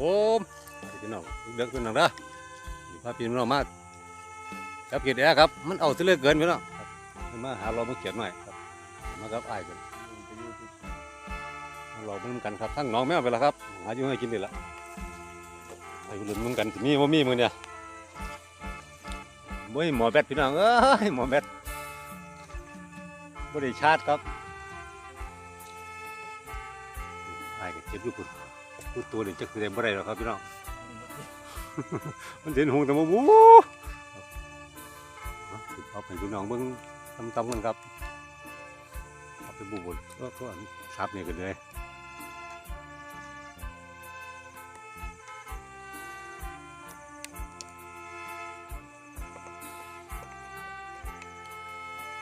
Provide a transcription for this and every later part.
ผมพี่น้องเด็กพี่น้องด้อนี่พาพี่น้องมาจับเกียรติแอร์ครับ มันเอาที่เลือกเกินพี่น้องมันมาหาเรามาเขียนหน่อยครับมากับอ้ายกันเราเหมือนกันครับทั้งน้องแม่ไปแล้วครับหาอยู่ให้กินนี่ละไปลุ้นเหมือนกันมีว่ามีมือเนี่ยบ่หมอแบตพี่น้องเอ้ยหมอแบตบ่ได้ชาร์ครับไอ้ายก็เจ็บอยู่พุ่น พูดตัวนี่จะคือได้บ่ได้หรอกครับพี่น้อง มันเห็นหงแต่มาบูเอาไปพี่น้องเบิ่งตำๆกันครับเอาไปบูบนก็ก็ซับนี่ยกันเลย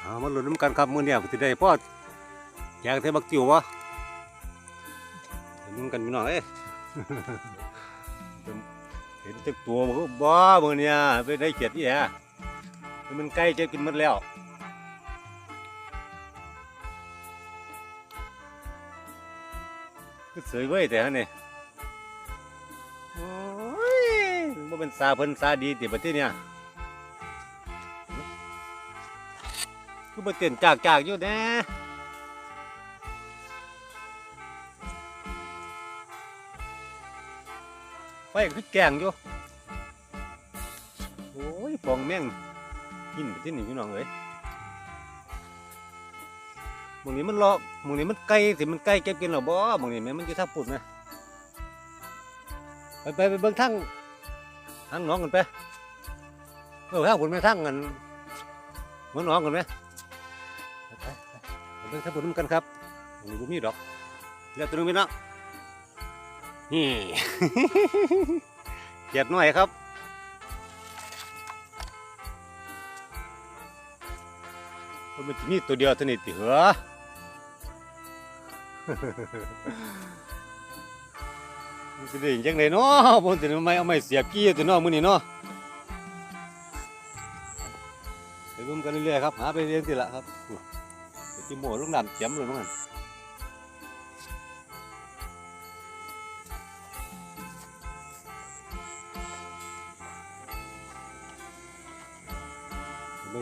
อามาลุ้นน้ำกันครับมือเนี้ยสิได้พ่อแจกเทบักจิ๋ววะลุ้นกันพี่น้องเอ้ เห็นจักตัวมันก็บ้ามือเนี่ยไปได้เกียรติแย่มันใกล้จะกินหมดแล้วก็สวยเว้ยแต่ฮะเนี่โอ้ยมันเป็นซาเพิ่นซาดีติบัดที่เนี่ยคือมาเต้นจากจากๆอยู่แน่ ไฟคือแกงอยู่โอ้ยฟองแม่งกินไปที่นี่พี่น้องเอ้ยมองนี้มันรอมองนี้มันไกลสิมันไกลเก็บกินหรอบ่มองนี้แม่มันจะทับปุ่นนะไปไปไปเบิ่งทางทางน้องกันไปเออทางปุ่นไปทางกันเหมือนน้องกันไหมไปไปไปเบิ่งทางปุ่นนกันครับมองนี้บ่มีดอกเดี๋ยวตัวนึงพี่น้อง นี่ เจ็ดหน่อยครับ มันจะมีตัวเดียวเท่านี้ติเหรอมันจะได้ยังไงเนาะผมจะไม่เอาไม่เสียกี้ตัวเนาะมือนี้เนาะไปเบิ่งกันเรื่อยๆครับ หาไปเรื่อยๆสิละครับที่หมวลูกดันเจ็มเลยมั้ง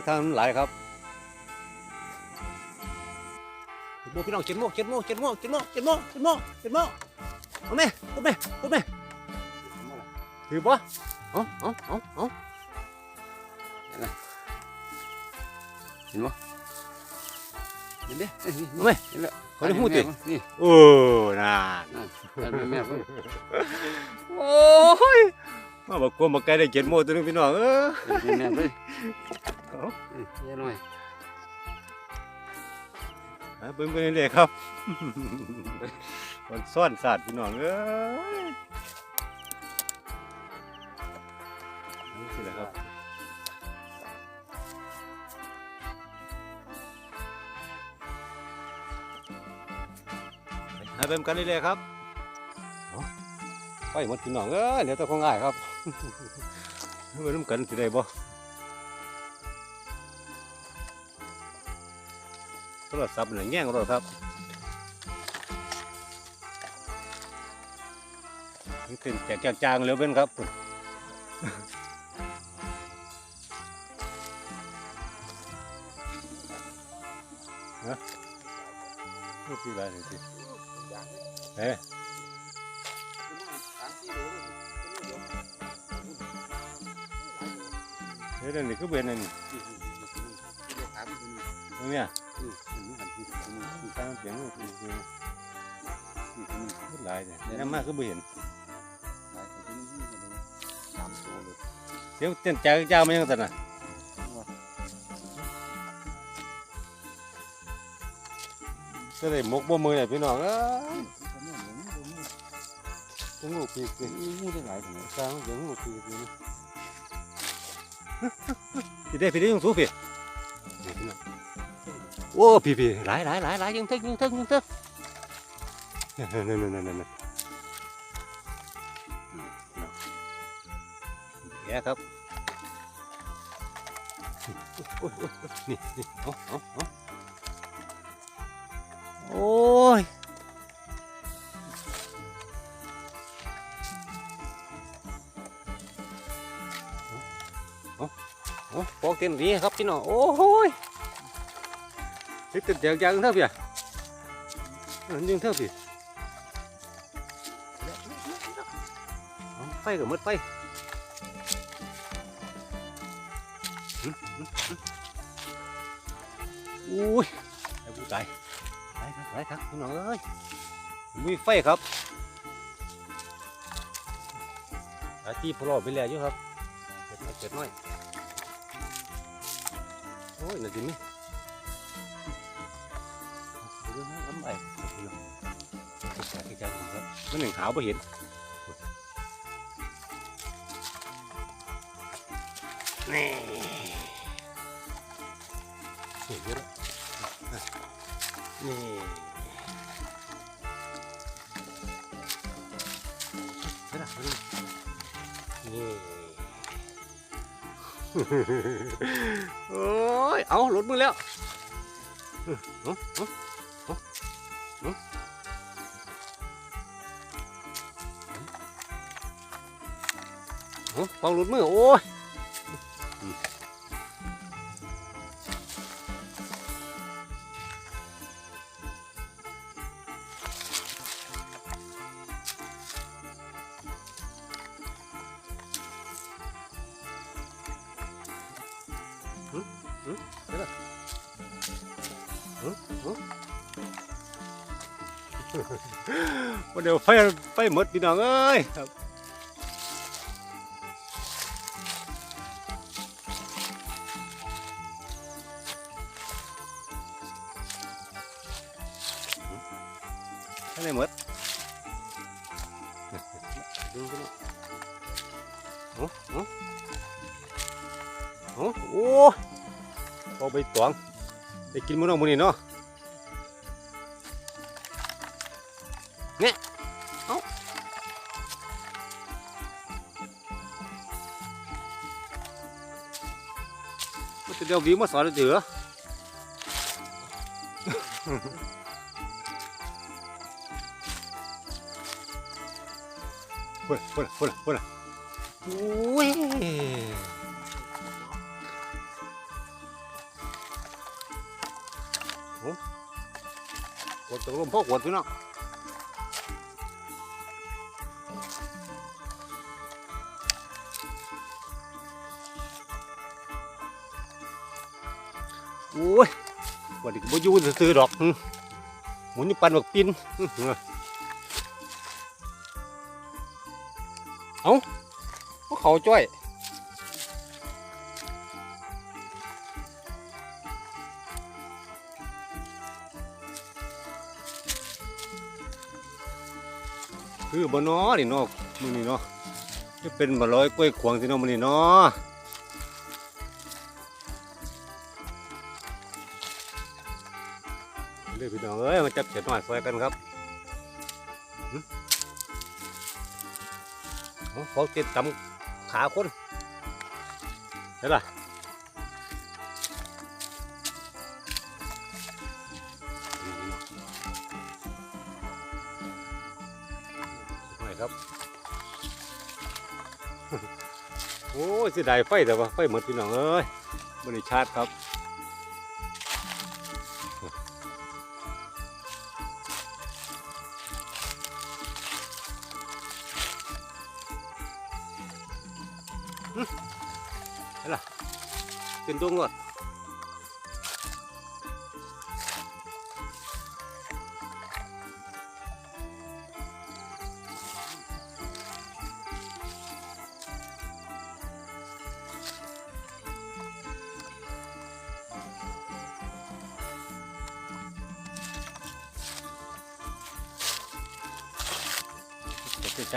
ทางนั้นหลายครับโมพี่น้องเจ็ดโมเจ็ดโมเจ็ดโมเจ็ดโมเจ็ดโมเจ็ดโมเจ็ดโมเอาไหมเอาไหมเอาไหมถือปะเอาเอาเอาเอาเห็นบ่เห็นเด้เอาไหมเห็นแล้วเขาได้พูดตินี่โอ้น่าแม่แม่เพิ่นโอ้ยมาบอกกลัวมาไกลได้เจ็ดโมตัวนึงพี่น้องเออแม่เพิ่น เอาเยอะหน่อยหาเบิ่งไปเรื่อยๆครับมันซ่อนศาสตร์พี่น้องเอ้ยนี่สิแหละครับให้เป็นกันเรื่อยๆครับเอาไปหมดพี่น้องเอ้ยเดี๋ยวแต้องง่ายครับเมื่อน้ำกันสิได้บ่ รศัพท์หนึ่งแง่งรถครับนี่ขึ้นแจกจางเร็วเป็นครับฮะนี่คืออะไรนี่สิเอ๊ะเดี๋ยวนี่คือเป็นอันนี้เนี้ย เสียงมันคือคือมันหลายเลยนี่มากคือบ่เห็นเดี๋ยวเต้นจากเจ้ามายังสั่นน่ะจะได้หมกบ่มือเนี่ยพี่น้องเอ้ยจะงูปีกเป็นงูได้หลายถึงสร้างเสียงงูปีกนี่พี่ได้พี่ได้ยังสู้พี่นี่พี่น้อง โอ้พี่พี่หลายหลายหลายหลายยังเทิงยังเทิงยังเทิงนั่นนั่นนั่นนั่นเนี่ยครับนี่นี่เอาเอาเอาโอ้ยโอ้โหปอกเต็มนี้ครับพี่น้องโอ้ย หยติดติดอย่างอย่างเท่าพี่อะเออยังเท่าพี่ไฟกับมืดไฟอุ้ยไอ้ผู้ตายตายครับตายครับพี่น้องเอ้ยมีไฟครับอาชีพพลอไปแล้วอยู่ครับเจ็ดน้อยเจ็ดน้อยโอ้ยน่าจะมี ใส่ใจครับมันหนึ่งขาวไปเห็นนี่เห็นเยอะนี่เห็นไหมนี่โอ้ยเอาหลุดมือแล้ว เอาเอาเอาเอาเอาเปาหลุดมือ โอ้ยวันเดี๋ยวไฟไฟหมดพี่น้องเอ้ยครับ กินมื้อน้องมื้อนี้เนาะมันจะเดี๋ยววิวมาสอนเดือเฮ้ยเฮ้ยเฮ้ยเฮ้ ยโอ้ยโอ้กดตกลมพ่อกดพี่น้องโอ้ยขวันนี้ก็บ่อยู่ซื่อดอกหมุนอยู่ปันบักปินเอาพวกเขาจ้อย คือบ่เนาะนี่เนาะมือนี้เนาะจะเป็นบ่ร้อยกล้วยขวางสิเนาะมือนี้เนาะเด้อพี่น้องเอ้ยมาจับเขียดหน่อยซอยกันครับหึโอ้เขาติดตำขาคนเห็นล่ะ ครับ โอ้ยเสียดายไฟแต่ว่าไฟหมดพี่น้องเอ้ยบริชาร์จครับขึ้นดวงรถจ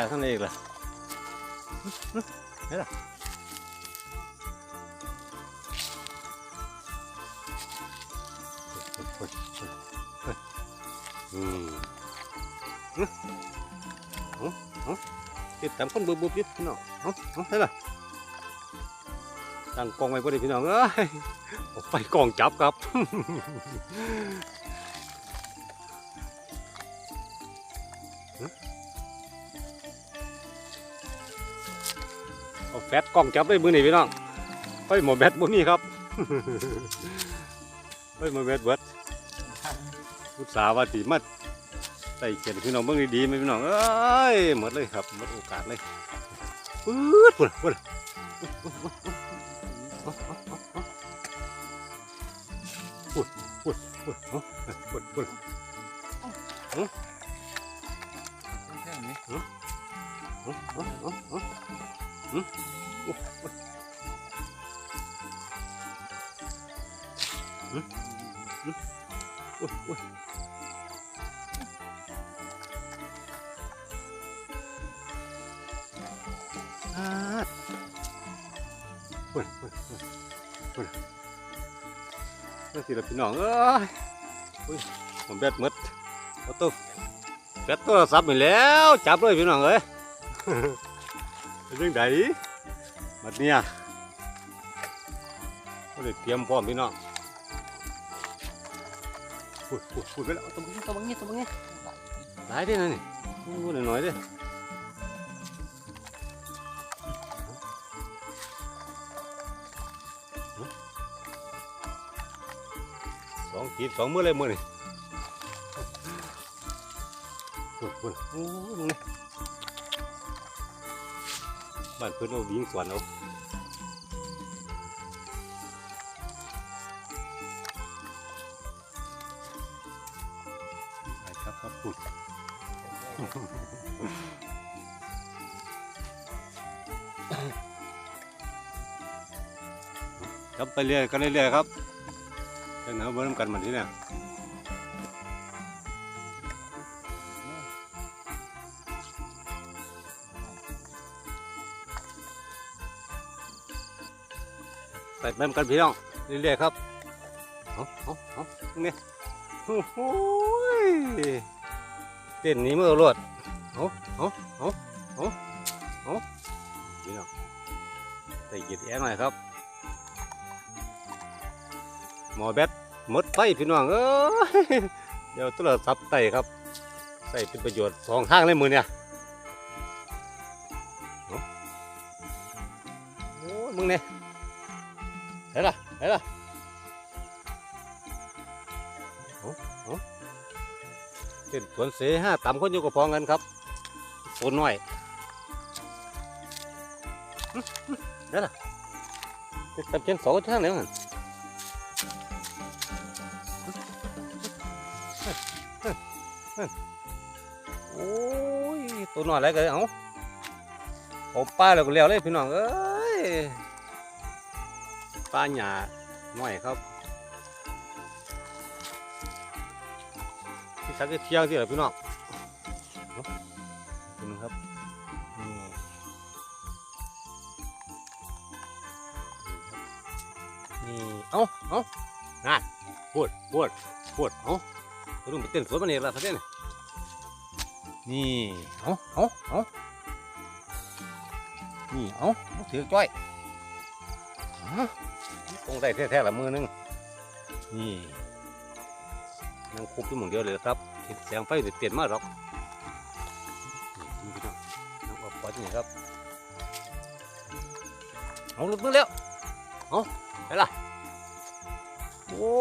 จายเท่าไหร่อีกล่ะเฮ้ยล่ะอืมอื้อเอาเอาติดตามคนบุบบุบยิดพี่น้องเอาเอาได้ละตั้งกองไว้พอดีพี่น้องเอ้ยไปกองจับครับ แฟตกล้องจับได้มือนี่พี่น้องไปหมอแบตมือนี่ครับเฮ้ยมาเวทเบิดอุตสาวาสิมาใส่เกียนพี่น้องเบิ่งดีๆไหมพี่น้องเอ้ยหมดเลยครับหมดโอกาสเลยปื๊ดพุ่นพุ่นพุ่นพุ่นพุ่นพุ่นพุ่น โอ้ยโอ้ยาโอ้ยโอ้ยโอ้ยโอ้ยนั่นสิละพี่น้องเอ้ยโอ้ยผมแบตหมดเอาตัวแบตโทรศัพท์ไปแล้ว จับเลยพี่น้องเอ้ยเป็นยังไงบัดเนี้ยก็เลยเตรียมพร้อมพี่น้อง พูดพูดพูดไปแล้วตัวบังนี้ตัวบังนี้ตัวบังนี้หลายเด้นะนี่พูดหน่อยๆเด้สองขีดสองมือเลยมือนี่พุ่นพุ่นโอ้ยมึงนี่บ้านเพิ่อนเอาวิ่งสวนเอา ครับไปเรื่อยกันเรื่อยๆครับเป็นเอาเบิ่มกันเหมือนที่เนี่ยไปแม่มกันพี่น้องเรื่อยๆครับเอาเอาเอาเนี่ยโอ้โหย เต้นนี้มือรวดเอาเอาเอาเอาเอาพี่น้องใส่กีดแอร์หน่อยครับ หมอแบตมดไฟพี่น้องเอ้ยเดี๋ยวตัวสับไตครับ ใส่เป็นประโยชน์สองข้างเลยมือเนี่ยโอ้มึงเนี่ยเห็นล่ะเห็นล่ะ เป็นสวนเสห้าต่ำคนอยู่กับพองกันครับโซนน้อยหึหึเห็นล่ะเป็นตำเชียนสองทางแล้วหันหึหึหึโอ้ยตัวน้อยอะไรกันเอาเอาป้าแล้วก็เลี้ยวเลยพี่น้องเอ้ยปลาหยาหน่อยครับ จักเที่ยงที่ไหนพี่น้องเอาดูนะครับนี่นี่เอ้าเอ้านั่นปวดปวดปวดเอาตัวนู้นไปเต้นสวนมันเองละท่านเนี่ยนี่เอ้าเอ้าเอ้านี่เอาเอาถือจ้อยเอตรงได้แท้ๆละมือหนึงนี่ นั่งคุบอยู่หมุนเดียวเลยครับเห็นแสงไฟเปลี่ยนมากหรอกนี่พี่น้องนั่งออกปอดนี่ครับเอาลุดมือแล้วเอาไปละโอ้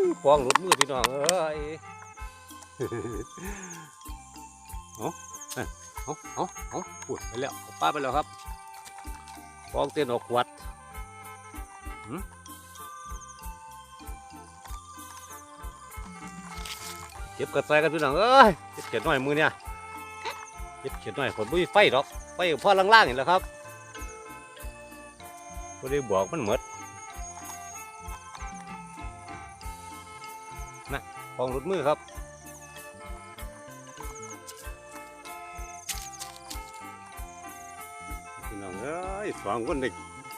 ยฟองหลุดมือพี่น้องเอ้ยเอาเอาเอาเอาพูดไปแล้วเอาป้าไปแล้วครับฟองเต้นออกขวด เก็บกระแสกันพี่น้องเอ้ยเก็บเขียดหน่อยมือเนี่ยเก็บเขียดหน่อยคนบุ้ยไฟดอกไฟพ่อล่างๆนี่แหละครับก็ได้บอกมันหมดนะฟองรุดมือครับพี่น้องเอ้ยสองคนได้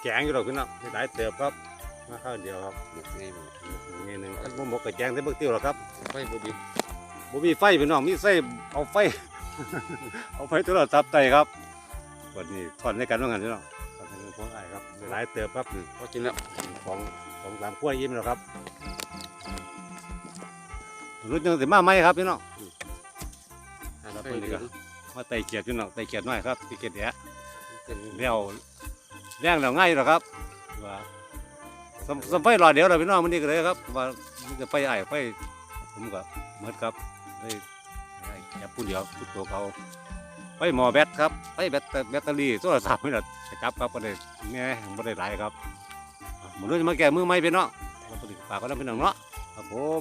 แกงอยู่ดอกพี่น้องได้เติบครับมาข้าวเดียวครับหมกนี่หมกเงี้ยหนึ่งอันบ่หมกกับแกงได้เบิกเตี้ยวหรอกครับไฟบ่ดี บ่มีไฟพี่น้องมีไฟเอาไฟ เอาไฟโทรศัพท์ไต่ครับวันนี้ถอนในกันว่างั้นพี่น้องถอนในกันพวกไอ้ายครับหลายเติบครับนี่พอกินแล้วของของสามขั้วยิ้มแล้วครับรุ่นยังสิมาไหมครับพี่น้องหาครับไฟเพิ่นนี่ดีก็ก็มาไต่เกียดพี่น้องไต่เกียดน้อยครับไต่เกียดแดะเป็นแล้วแรงแล้วง่ายหรอกครับว่าสำสำไฟหลอดเดียวเราพี่น้องมันนี่ก็เลยครับว่ามันจะไฟไอ้ไฟผมก็เหมือนครับ เลยให้แค่ผู้เดียวพูดตัวเขาไปหมอแบตครับไปแบตแบตเตอรี่โทรศัพท์นี่แหละจับครับก็ได้แง่ไม่ได้หลายครับหมันรู้จะมาแก้มือไม่เป็นเนาะเราปฏิฝากก็ได้เป็นหนังเนาะครับผม